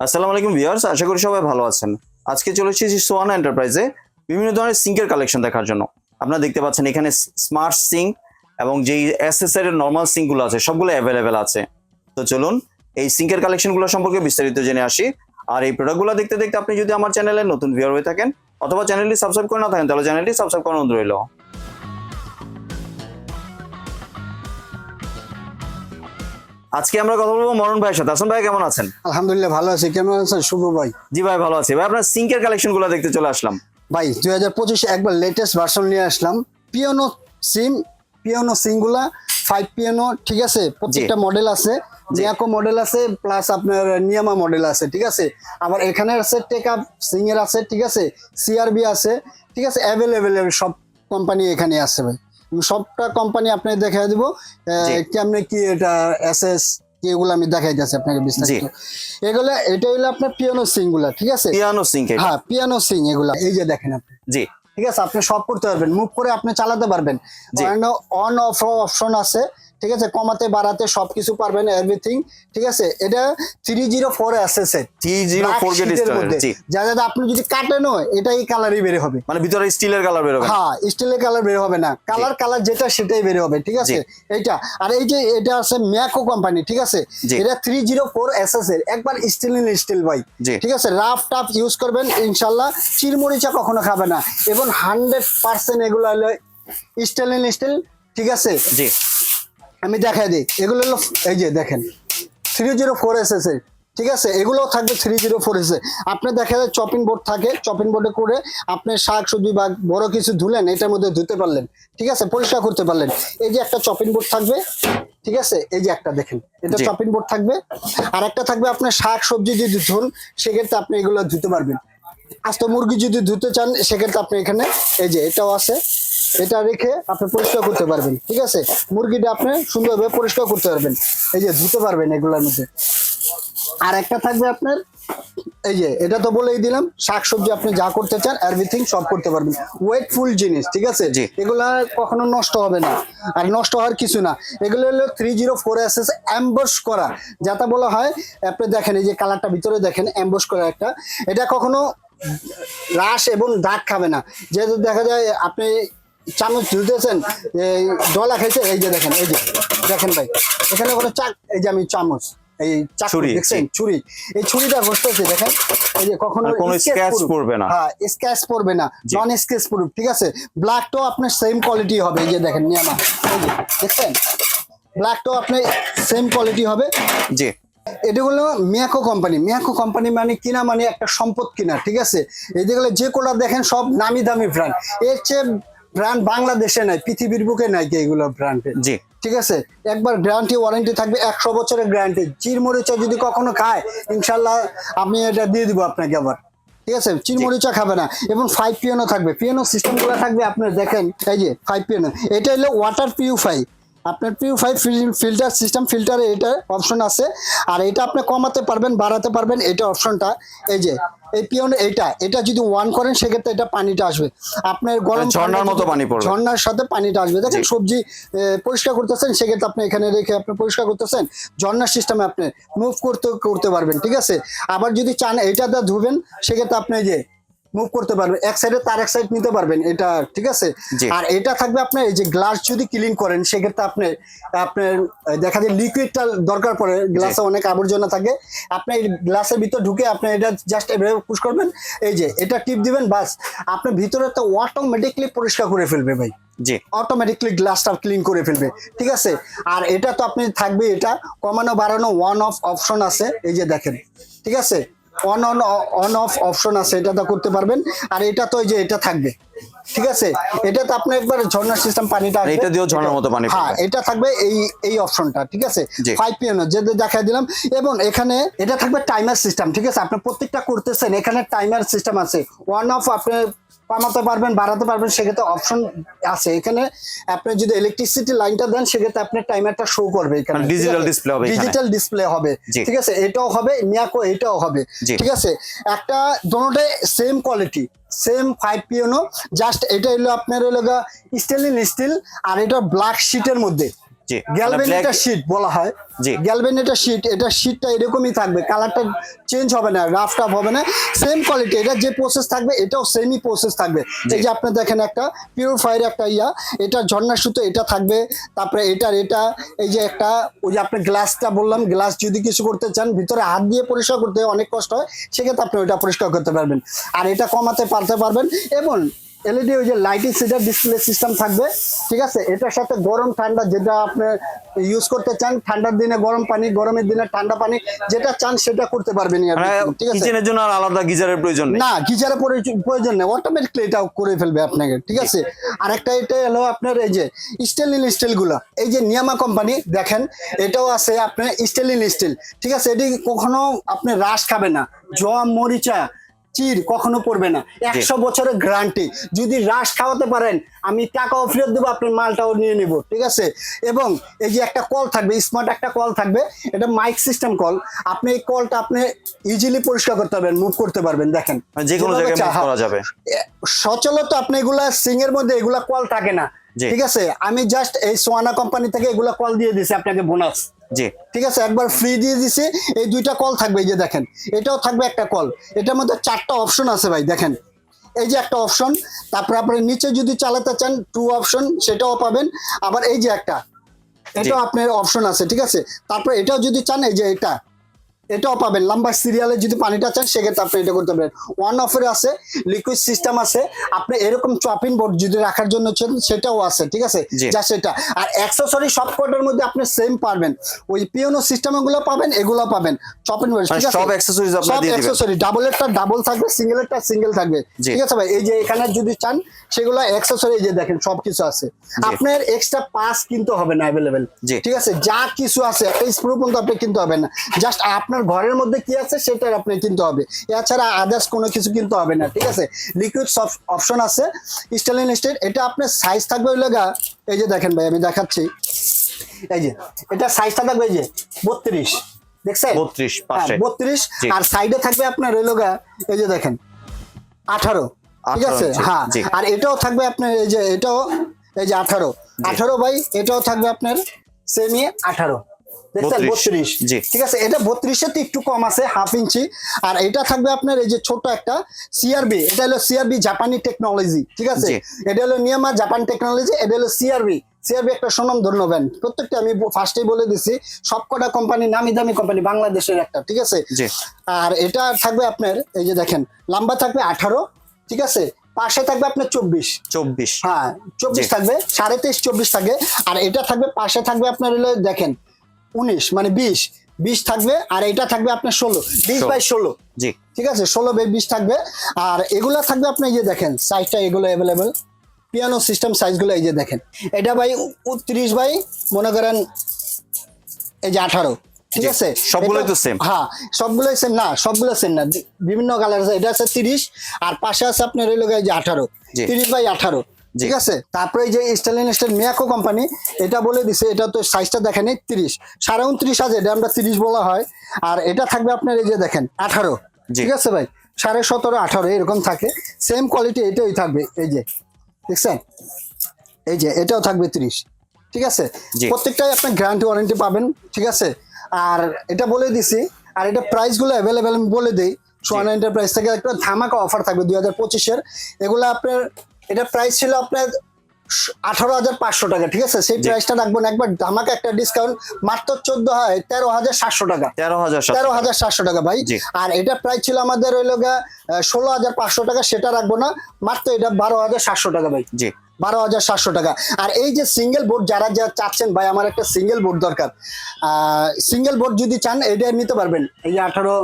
আসসালামু আলাইকুম ভিউয়ার্স, আশা করি সবাই ভালো আছেন। আজকে চলে এসেছি সোয়ানা এন্টারপ্রাইজে বিভিন্ন ধরনের সিঙ্কের কালেকশন দেখার জন্য। আপনারা দেখতে পাচ্ছেন এখানে স্মার্ট সিঙ্ক এবং যেই এসএসআর এর নর্মাল সিঙ্কগুলো আছে, সবগুলো অ্যাভেলেবেল আছে। তো চলুন, এই সিঙ্কের কালেকশনগুলো সম্পর্কে বিস্তারিত জেনে আসি। আর এই প্রোডাক্টগুলো দেখতে দেখতে আপনি যদি আমার চ্যানেলে নতুন ভিউয়ার হয়ে থাকেন অথবা চ্যানেলটি সাবস্ক্রাইব করে না থাকেন, তাহলে চ্যানেলটি সাবস্ক্রাইব করানো রইল। আজকে আমরা কথা বলব মরণ ভাইয়ের সাথে। আসন ভাই কেমন আছেন? আলহামদুলিল্লাহ ভালো আছি। কেমন আছেন? শুভ ভাই। জি ভাই ভালো আছি। ভাই আপনার সিঙ্কের কালেকশনগুলো দেখতে চলে আসলাম। ভাই দুই হাজার পঁচিশে একবার লেটেস্ট ভার্সন নিয়ে আসলাম। পিয়ানো সিম পিয়ানো সিমগুলা ফাইভ পিয়ানো ঠিক আছে? প্রত্যেকটা মডেল আছে। জিয়াকো মডেল আছে প্লাস আপনার নিয়ামা মডেল আছে ঠিক আছে? আবার এখানে আছে টেক আপ সিঙ্গের আছে ঠিক আছে? সিআরবি আছে ঠিক আছে? অ্যাভেলেবেল সব কোম্পানি এখানে আছে ভাই। সবটা কোম্পানি আপনাকে দেখাই দিব। কেমনে কি এটা এসএস এস এগুলো আমি দেখাই যাচ্ছি আপনাকে বিস্তারিত। এগুলো এটা হলো আপনার পিয়ানো সিংগুলা ঠিক আছে? পিয়ানো সিং হ্যাঁ পিয়ানো সিং এগুলা। এই যে দেখেন আপনি। জি। ঠিক আছে আপনি সব করতে পারবেন মুভ করে আপনি চালাতে পারবেন। অন অফ অপশন আছে। ঠিক আছে? কমাতে বাড়াতে সবকিছু পারবেন এভরিথিং ঠিক আছে? এটা three zero four SS three zero four যা আপনি যদি কাটেনও এটা এই কালারই বের হবে। মানে ভিতরে স্টিলের কালার বেরোবে হ্যাঁ স্টিলের কালার বের হবে না। কালার কালার যেটা সেটাই বের হবে ঠিক আছে? এইটা। আর এই যে এটা আছে ম্যাকো কোম্পানি ঠিক আছে। এটা থ্রি জিরো ফোর এসএস এর। একবার স্টিল ইন স্টিল ভাই ঠিক আছে? রাফ টাফ ইউজ করবেন ইনশাল্লাহ চিরমরিচা কখনো খাবে না। এবং হান্ড্রেড পার্সেন্ট এগুলো হলো স্টিল ইন স্টিল ঠিক আছে? জি। আমি দেখাই দিই। এগুলো হলো এই যে দেখেন। Three zero four S S ঠিক আছে? এগুলোও থাকবে থ্রি জিরো ফোর এসে আপনি দেখা যায় চপিং বোর্ড থাকে চপিং বোর্ডে করে আপনি শাক সবজি বা বড় কিছু ধুলেন এটার মধ্যে ধুতে পারলেন ঠিক আছে? পরিষ্কার করতে পারলেন। এই যে একটা চপিং বোর্ড থাকবে ঠিক আছে? এই যে একটা দেখেন এটা। চপিং বোর্ড থাকবে। আর একটা থাকবে আপনার শাক সবজি যদি ধুন সেক্ষেত্রে আপনি এগুলো ধুতে পারবেন। আস্ত মুরগি যদি ধুতে চান সেক্ষেত্রে আপনি এখানে এই যে এটাও আছে এটা রেখে আপনি পরিষ্কার করতে পারবেন ঠিক আছে? মুরগিটা আপনি সুন্দরভাবে পরিষ্কার করতে পারবেন। এই যে ধুতে পারবেন এগুলোর মধ্যে। আর একটা থাকবে আপনার এই যে এটা তো বলেই দিলাম শাকসবজি আপনি যা করতে চান এভরিথিং সব করতে পারবেন। ওয়েটফুল জিনিস ঠিক আছে? জি। এগুলা কখনো নষ্ট হবে না। আর নষ্ট হওয়ার কিছু না। এগুলো হলো three zero four S S emboss করা। যাতে বলা হয় আপনি দেখেন এই যে কালারটা ভিতরে দেখেন অ্যাম্বস করা একটা। এটা কখনো রাস এবং দাগ খাবে না। যেহেতু দেখা যায় আপনি চামচ ধুতেছেন এই ডলা খাইছে এই যে দেখেন এই যে দেখেন ভাই এখানে কোনো চাক এই যে আমি চামচ এই দেখছেন। ছুরি এই ছুরিটা ঘষতেছে দেখেন এই যে কখনো কোনো পড়বে না। হ্যাঁ স্ক্র্যাচ পড়বে না জি। নন স্ক্র্যাচ প্রুফ ঠিক আছে? ব্ল্যাকটাও আপনার সেম কোয়ালিটি হবে এই যে দেখেন নিয়ামা এই যে দেখছেন? ব্ল্যাকটাও আপনার সেম কোয়ালিটি হবে। জি। এটা হলো মিয়াকো কোম্পানি মিয়াকো কোম্পানি মানে কিনা মানে একটা সম্পদ কিনা ঠিক আছে? এই যেগুলো যে কোলা দেখেন সব নামি দামি ব্র্যান্ড এর চেয়ে ব্র্যান্ড বাংলাদেশে নাই পৃথিবীর বুকে নাই কি এগুলো ব্র্যান্ডে জি। ঠিক আছে? একবার গ্যারান্টি ওয়ারেন্টি থাকবে একশো বছরের গ্যারান্টি চিরমরিচা যদি কখনো খায় ইনশাল্লাহ আমি এটা দিয়ে দিব আপনাকে আবার। ঠিক আছে? চিরমরিচা খাবে না। এবং ফাইভ পিএনও থাকবে। পিএনও সিস্টেমগুলো থাকবে আপনার দেখেন এই যে ফাইভ পিএনও এটা হলো ওয়াটার পিউফাই আপনার পিউ ফাইভ ফিল্টার সিস্টেম ফিল্টারে এটা অপশন আছে। আর এটা আপনি কমাতে পারবেন বাড়াতে পারবেন এটা অপশনটা এই যে এই পিওন এটা এটা যদি ওয়ান করেন সেক্ষেত্রে এটা পানিটা আসবে। আপনার গরম মানে ঝর্ণার মতো পানি পড়বে। ঝর্ণার সাথে পানিটা আসবে। দেখেন সবজি পরিষ্কার করতেছেন সেক্ষেত্রে আপনি এখানে রেখে আপনি পরিষ্কার করতেছেন। ঝর্ণার সিস্টেমে আপনি মুভ করতে করতে পারবেন ঠিক আছে? আবার যদি চান এটা দা ধুবেন সেক্ষেত্রে আপনি যে মুভ করতে পারবেন এক সাইডে তার এক সাইড নিতে পারবেন এটা ঠিক আছে? আর এটা থাকবে আপনার এই যে গ্লাস যদি ক্লিন করেন সেক্ষেত্রে আপনি আপনার দেখা যায় লিকুইডটা দরকার পড়ে গ্লাসে অনেক আবর্জনা থাকে। আপনি গ্লাসের ভিতর ঢুকে আপনি এটা জাস্ট এভাবে পুশ করবেন এই যে এটা টিপ দিবেন বাস। আপনার ভিতরে তো অটোমেটিকলি পরিষ্কার করে ফেলবে ভাই। জি। অটোমেটিকলি গ্লাসটা ক্লিন করে ফেলবে ঠিক আছে? আর এটা তো আপনি থাকবে এটা কমানো বাড়ানো ওয়ান অফ অপশন আছে এই যে দেখেন ঠিক আছে? On on on off option আছে এটা তো করতে পারবেন। আর এটা তো এই যে এটা থাকবে। ঠিক আছে? এটা তো আপনি একবার ঝর্ণার সিস্টেম পানিটা। এটা দিও ঝর্ণার মতো পানি হ্যাঁ এটা থাকবে এই এই অপশনটা ঠিক আছে? জি। ফাইভ পিএন যে দেখাই দিলাম। এবং এখানে এটা থাকবে টাইমার সিস্টেম ঠিক আছে? আপনি প্রত্যেকটা করতেছেন এখানে টাইমার সিস্টেম আছে। ওয়ান অফ আপনি কমাতে পারবেন বাড়াতে পারবেন সেক্ষেত্রে অপশন আছে। এখানে আপনি যদি ইলেকট্রিসিটি লাইনটা দেন সেক্ষেত্রে আপনার টাইমারটা শো করবে এখানে মানে digital display হবে ডিজিটাল ডিসপ্লে হবে ঠিক আছে? এটাও হবে মিয়াকো এটাও হবে ঠিক আছে? একটা দুটোটাই same quality same five পিওনো just এটা হলো আপনার হলো ইন স্টিল আর এটা ব্ল্যাক শিটের মধ্যে। জি গ্যালভেনেটার শীট বলা হয়। জি। গ্যালভেনেটার শীট এটা শীটটা এরকমই থাকবে কালারটা চেঞ্জ হবে না রাফ টাফ হবে না। সেম কোয়ালিটি এটা যে প্রসেস থাকবে এটাও সেমই প্রসেস থাকবে। এই যে আপনি দেখেন একটা পিউরিফায়ার একটা ইয়া এটা ঝর্ণা সুতো এটা থাকবে তারপরে এটার এটা এই যে একটা ওই যে আপনি গ্লাসটা বললাম গ্লাস যদি কিছু করতে চান ভিতরে হাত দিয়ে পরিষ্কার করতে অনেক কষ্ট হয় সেক্ষেত্রে আপনি ওইটা পরিষ্কার করতে পারবেন। আর এটা কমাতে পারতে পারবেন এবং এলইডি ওই যে লাইটিং সিটার ডিসপ্লে সিস্টেম থাকবে ঠিক আছে? এটার সাথে গরম ঠান্ডা যেটা আপনি ইউজ করতে চান ঠান্ডার দিনে গরম পানি গরমের দিনে ঠান্ডা পানি যেটা চান সেটা করতে পারবেন মানে ঠিক আছে? কিচেনের জন্য আর আলাদা গিজারের প্রয়োজন নেই? না গিজারের প্রয়োজন নেই অটোমেটিকলি এটা করে ফেলবে আপনাকে ঠিক আছে? আর একটা এটা হলো আপনার এই যে স্টেনলেস স্টিলগুলো এই যে নিয়ামা কোম্পানি দেখেন এটাও আছে আপনার স্টেনলেস স্টিল ঠিক আছে? এটি কখনো আপনি রাস খাবে না জম মরিচা চির কখনো পড়বে না। একশো বছরের গ্যারান্টি যদি রাস খাওয়াতে পারেন আমি টাকাও ফেরত দেবো আপনার মালটাও নিয়ে নিব ঠিক আছে? এবং এই যে একটা কল থাকবে স্মার্ট একটা কল থাকবে এটা মাইক সিস্টেম কল আপনি এই কলটা আপনি ইজিলি পরিষ্কার করতে পারবেন মুভ করতে পারবেন দেখেন। যে কোনো জায়গায় চাহা- মুভ করা যাবে। এ, সচলত আপনি এগুলা সিং এর মধ্যে এগুলা কল থাকে না ঠিক আছে? আমি জাস্ট এই সোয়ানা কোম্পানি থেকে এগুলা কল দিয়ে দিছি আপনাকে বোনাস জি। ঠিক আছে একবার ফ্রি দিয়ে দিছে এই দুইটা কল থাকবে এই যে দেখেন এটাও থাকবে একটা কল এটার মধ্যে চারটা অপশন আছে ভাই দেখেন। এই যে একটা অপশন তারপরে আপনি নিচে যদি চালাতে চান টু অপশন সেটাও পাবেন। আবার এই যে একটা এটাও আপনার অপশন আছে ঠিক আছে? তারপরে এটাও যদি চান এই যে এটা এটাও পাবেন। লম্বা সিরিয়ালে যদি পানিটা চান সেক্ষেত্রে আপনি এটা করতে পারেন। ওয়ান অফের আছে লিকুইড সিস্টেম আছে। আপনি এরকম চপিং বোর্ড যদি রাখার জন্য সেটাও আছে ঠিক আছে? যা সেটা আর অ্যাক্সেসরি সব কোডের মধ্যে আপনি সেম পারবেন। ওই পিওনো সিস্টেমগুলো পাবেন এগুলো পাবেন। চপিং বোর্ড মানে ঠিক আছে? সব আপনারা সব দিয়ে দিবেন। অ্যাক্সেসরি ডাবল এরটা ডাবল থাকবে সিঙ্গেল এরটা সিঙ্গেল থাকবে। ঠিক আছে ভাই? এই যে এখানে যদি চান সেগুলো অ্যাক্সেসরি যে দেখেন সব কিছু আছে। আপনার এক্সট্রা পাস কিনতে হবে না অ্যাভেলেবেল ঠিক আছে? যা কিছু আছে একটা স্ক্রু পর্যন্ত আপনি কিনতে হবে না। জাস্ট আপনার ঘরের মধ্যে কি আছে সেটা আপনি কিনতে হবে। এছাড়া আদার্স কোনো কিছু কিনতে হবে না ঠিক আছে? লিকুইড অপশন আছে স্টেলিন স্টেট এটা আপনার সাইজ থাকবে ওই লাগা এই যে দেখেন ভাই আমি দেখাচ্ছি। এই যে এটা সাইজটা থাকবে এই যে বত্রিশ দেখছেন? 32 পাশে। বত্রিশ আর সাইডে থাকবে আপনার ওই লগা এই যে দেখেন আঠারো ঠিক আছে? হ্যাঁ আর এটাও থাকবে আপনার এই যে এটাও এই যে আঠারো। আঠারো বাই এটাও থাকবে আপনার সেমি আঠারো। দেখছেন 32 বত্রিশ। জি। ঠিক আছে এটা বত্রিশের তো একটু কম আছে হাফ ইঞ্চি। আর এটা থাকবে আপনার এই যে ছোট একটা সিআরবি এটা হলো সিআরবি জাপানি টেকনোলজি ঠিক আছে? এটা হলো নিয়ামা জাপান টেকনোলজি এটা হলো সিআরবি সিআরবি একটা সুনাম প্রত্যেকটা আমি ফার্স্টেই বলে দিছি সবকটা কোম্পানি নামি দামি কোম্পানি বাংলাদেশের একটা ঠিক আছে? আর এটা থাকবে আপনার এই যে দেখেন লম্বা থাকবে আঠারো ঠিক আছে? পাশে থাকবে আপনার চব্বিশ। চব্বিশ। হ্যাঁ চব্বিশ থাকবে সাড়ে তেইশ চব্বিশ থাকবে আর এটা থাকবে পাশে থাকবে আপনার হলো দেখেন উনিশ মানে বিশ। বিশ থাকবে আর এটা থাকবে আপনার ষোলো। বিশ বাই ষোলো। জি। ঠিক আছে? ষোলো বাই বিশ থাকবে। আর এগুলা থাকবে আপনি এই যে দেখেন সাইজটা এগুলো অ্যাভেলেবেল পিয়ানো সিস্টেম সাইজগুলো এই যে দেখেন। এটা ভাই তিরিশ বাই মনে করেন এই যে আঠারো। ঠিক আছে? সবগুলোই তো same? হ্যাঁ সবগুলোই সেম না সবগুলো সেম না। বিভিন্ন কালার আছে এটা আছে তিরিশ আর পাশে আছে আপনার এই লোক এই যে আঠারো। তিরিশ বাই আঠারো। ঠিক আছে? তারপরে এই যে স্টাইলিন স্টাইল মিয়াকো কোম্পানি এটা বলে দিছে এটা তো সাইজটা দেখেন এই তিরিশ। সাড়ে উনত্রিশ আছে এটা আমরা তিরিশ বলা হয়। আর এটা থাকবে আপনার এই যে দেখেন আঠারো। ঠিক আছে ভাই? সাড়ে সতেরো আঠারো এরকম থাকে। সেম কোয়ালিটি এটাই থাকবে এই যে। দেখছেন? এই যে এটাও থাকবে তিরিশ। ঠিক আছে। প্রত্যেকটাই আপনি গ্যারান্টি ওয়ারেন্টি পাবেন ঠিক আছে? আর এটা বলে দিছি আর এটা প্রাইসগুলো অ্যাভেলেবেল আমি বলে দিই। সোয়ান এন্টারপ্রাইজ থেকে একটা ধামাকা অফার থাকবে দুই হাজার পঁচিশের। এগুলো আপনার এটা প্রাইস ছিল আপনার আঠারো হাজার পাঁচশো টাকা ঠিক আছে? সেই প্রাইসটা রাখব না একবার। ধামাকা একটা ডিসকাউন্ট মাত্র চোদ্দ হয় তেরো হাজার সাতশো টাকা। তেরো হাজার তেরো হাজার সাতশো টাকা ভাই। আর এটা প্রাইস ছিল আমাদের ওই লোক ষোলো হাজার পাঁচশো টাকা সেটা রাখব না। মাত্র এটা বারো হাজার সাতশো টাকা ভাই। জি। বারো হাজার সাতশো টাকা। আর এই যে সিঙ্গেল বোর্ড যারা যা চাচ্ছেন ভাই আমার একটা সিঙ্গেল বোর্ড দরকার। সিঙ্গেল বোর্ড যদি চান এটা নিতে পারবেন। এই যে আঠারো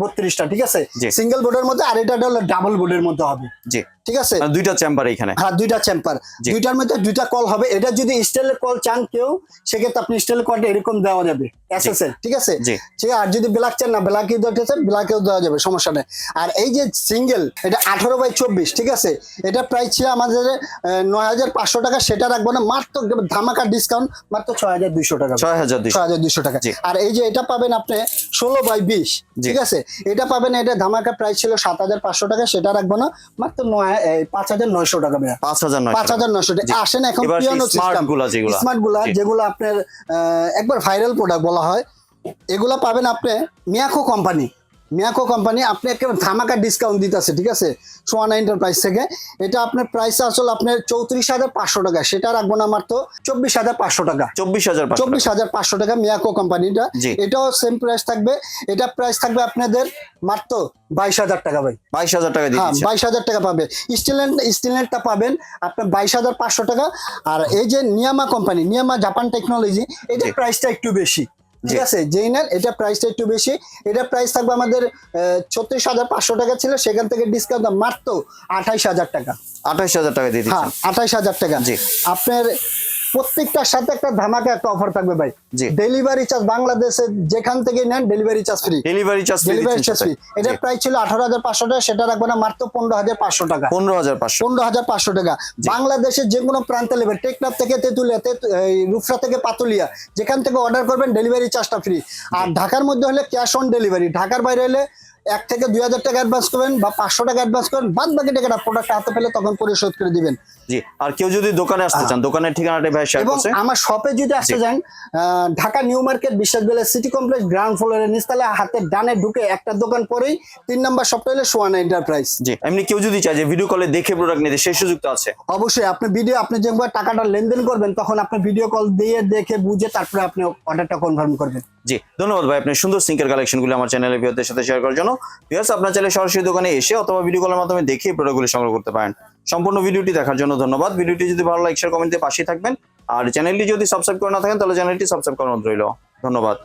বত্রিশটা ঠিক আছে। সিঙ্গেল বোর্ডের মধ্যে আর এটা হলো ডাবল বোর্ডের মধ্যে হবে। জি। ঠিক আছে? দুইটা চেম্বার এখানে। হ্যাঁ দুইটা চেম্পার জি। দুইটার মধ্যে দুইটা কল হবে। এটা যদি স্টিলের কল চান কেউ সেক্ষেত্রে আপনি স্টিলের কলটা এরকম দেওয়া যাবে এসএসএল ঠিক আছে। ঠিক আর যদি ব্ল্যাক চান না ব্ল্যাক চান ব্ল্যাকেও দেওয়া যাবে সমস্যা নেই। আর এই যে সিঙ্গেল এটা আঠারো বাই চব্বিশ ঠিক আছে? এটা প্রাইস ছিল আমাদের নয় হাজার পাঁচশো টাকা সেটা রাখব না। মাত্র ধামাকা ডিসকাউন্ট মাত্র ছয় হাজার দুইশো টাকা। ছয় হাজার দুইশো। টাকা। আর এই যে এটা পাবেন আপনি ষোলো বাই বিশ ঠিক আছে? এটা পাবেন এটা ধামাকা প্রাইস ছিল সাত হাজার পাঁচশো টাকা সেটা রাখব না মাত্র পাঁচ হাজার নয়শো টাকা ভাইয়া। পাঁচ হাজার পাঁচ হাজার নয়শো টাকা। আসেন এখন স্মার্টগুলা যেগুলা। আপনার আহ, একবার ভাইরাল প্রোডাক্ট বলা হয় এগুলা পাবেন আপনি মিয়াকো কোম্পানি মিয়াকো কোম্পানি আপনি একেবারে ধামাকা ডিসকাউন্ট দিতেছে ঠিক আছে? সোয়ানা এন্টারপ্রাইজ থেকে। এটা আপনার প্রাইস আসলে আপনার চৌত্রিশ হাজার পাঁচশো টাকা। সেটা রাখব না মাত্র চব্বিশ হাজার পাঁচশো টাকা। চব্বিশ হাজার চব্বিশ হাজার পাঁচশো টাকা মিয়াকো কোম্পানিটা। এটাও সেম প্রাইস থাকবে। এটা প্রাইস থাকবে আপনাদের মাত্র বাইশ হাজার টাকা ভাই। বাইশ হাজার টাকা হ্যাঁ বাইশ হাজার টাকা পাবে। স্টিলেন স্টিলেনটা পাবেন আপনার বাইশ হাজার পাঁচশো টাকা। আর এই যে নিয়ামা কোম্পানি নিয়ামা জাপান টেকনোলজি এটার। প্রাইসটা একটু বেশি। ঠিক আছে যেই নেন এটা প্রাইসটা একটু বেশি। এটা প্রাইস থাকবে আমাদের ছত্রিশ হাজার পাঁচশো টাকা ছিল সেখান থেকে ডিসকাউন্ট মাত্র আঠাইশ হাজার টাকা। আঠাইশ হাজার টাকা দিয়ে হ্যাঁ আঠাইশ হাজার টাকা। জি। আপনার প্রত্যেকটার সাথে একটা ধামাকা একটা অফার থাকবে ভাই। ডেলিভারি চার্জ বাংলাদেশে যেখান থেকে নেন delivery charge free delivery charge delivery charge free এটা প্রাইস ছিল আঠারো হাজার পাঁচশো টাকা সেটা রাখবে না মাত্র পনেরো হাজার পাঁচশো টাকা। পনেরো হাজার পাঁচশো। পনেরো হাজার পাঁচশো টাকা। বাংলাদেশের যে কোনো প্রান্তে নেবেন টেকনাফ থেকে তেঁতুলিয়া রূপসা থেকে পাতুলিয়া যেখান থেকে অর্ডার করবেন ডেলিভারি চার্জটা ফ্রি আর ঢাকার মধ্যে হলে ক্যাশ অন ডেলিভারি ঢাকার বাইরে হলে এক থেকে দুই হাজার টাকা অ্যাডভান্স করবেন বা পাঁচশো টাকা অ্যাডভান্স করবেন বাদ বাকি টাকাটা প্রোডাক্ট হাতে পেলে তখন পরিশোধ করে দিবেন। জি আর কেউ যদি দোকানে আসতে চান দোকানের ঠিকানাটা ভাই শেয়ার করছে। আমার শপে যদি আসতে। যান ঢাকা নিউ মার্কেট বিশ্বাসবেলা সিটি কমপ্লেক্স গ্রাউন্ড ফ্লোরের নিচতলা হাতে ডানে ঢুকে একটা দোকান পরেই তিন নম্বর শপটা হলে সোয়ানা এন্টারপ্রাইজ জি এমনি কেউ যদি চায় যে ভিডিও কলে দেখে প্রোডাক্ট নিতে সেই সুযোগ তো আছে। অবশ্যই আপনি ভিডিও আপনি যেভাবে টাকাটা লেনদেন করবেন তখন আপনি ভিডিও কল দিয়ে দেখে বুঝে তারপরে আপনি অর্ডারটা কনফার্ম করবেন। জি, ধন্যবাদ ভাই, আপনি সুন্দর সিঙ্কের কালেকশনগুলো আমার চ্যানেলে ভিউয়ারদের সাথে শেয়ার করার জন্য। ভিউয়ার্স, আপনার চ্যানেলে সরাসরি দোকানে এসে অথবা ভিডিও কলের মাধ্যমে দেখে প্রোডাক্টগুলো সংগ্রহ করতে পারেন। সম্পূর্ণ ভিডিওটি দেখার জন্য ধন্যবাদ। ভিডিওটি যদি ভালো লাগে শেয়ার কমেন্টে পাশেই থাকবেন। আর চ্যানেলটি যদি সাবস্ক্রাইব করে না থাকেন, তাহলে চ্যানেলটি সাবস্ক্রাইব করানো রইল। ধন্যবাদ।